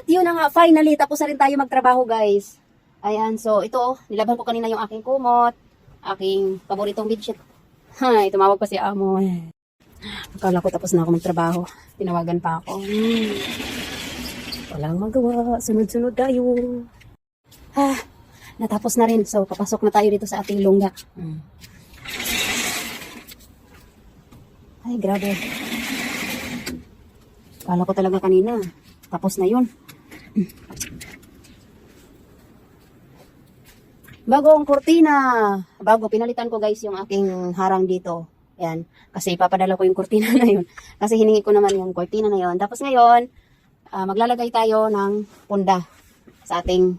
At yun na nga, finally, tapos na rin tayo magtrabaho, guys. Ayan, so ito, oh, nilaban ko kanina yung aking kumot, aking paboritong bedsheet. Hay, tumawag pa si Amo. Akala ko tapos na ako magtrabaho. Tinawagan pa ako. Hmm. Walang magawa. Sunod-sunod tayo. Ah, natapos na rin. So, papasok na tayo dito sa ating lungga. Hmm. Ay, grabe. Kala ko talaga kanina. Tapos na yun. Bago ang kurtina. Bago, pinalitan ko guys yung aking harang dito. Yan. Kasi ipapadala ko yung kurtina na yun. Kasi hiningi ko naman yung kurtina na yun. Tapos ngayon, ah, maglalagay tayo ng punda sa ating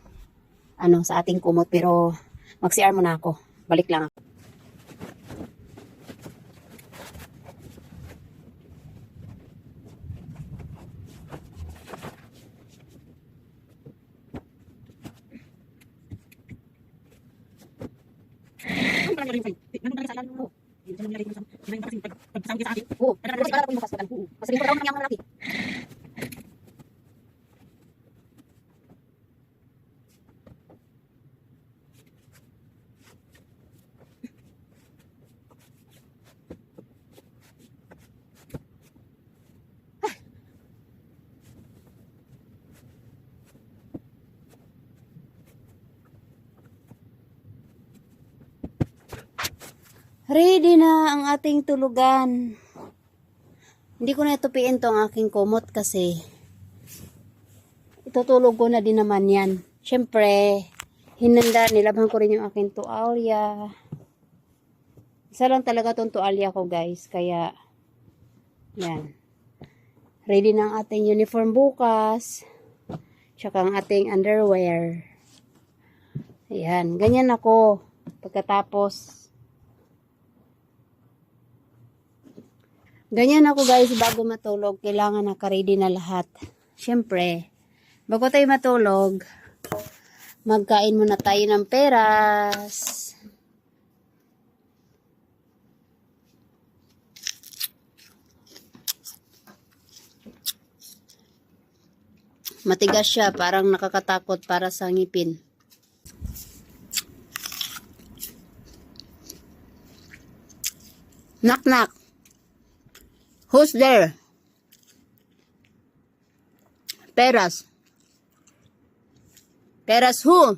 ano sa ating kumot pero mag-CR muna ako. Balik lang ako. Oo. Kasi para ko yung bukas Oo. Kasi ko daw ng malaki. Ready na ang ating tulugan. Hindi ko na itupiin to aking kumot kasi itutulog ko na din naman yan. Siyempre, hinanda, nilabhan ko rin yung aking tuwalya. Isa lang talaga tong tuwalya ko guys, kaya yan. Ready na ang ating uniform bukas. Tsaka ang ating underwear. Ayan, ganyan ako. Pagkatapos, Ganyan ako guys, bago matulog, kailangan naka-ready na lahat. Siyempre, bago tayo matulog, magkain muna tayo ng peras. Matigas siya, parang nakakatakot para sa ngipin. Knock knock. Who's there? Peras. Peras who?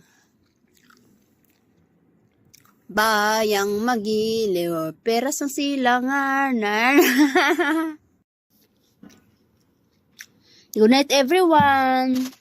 Bayang magiliw, peras ang silanganan. Good night everyone.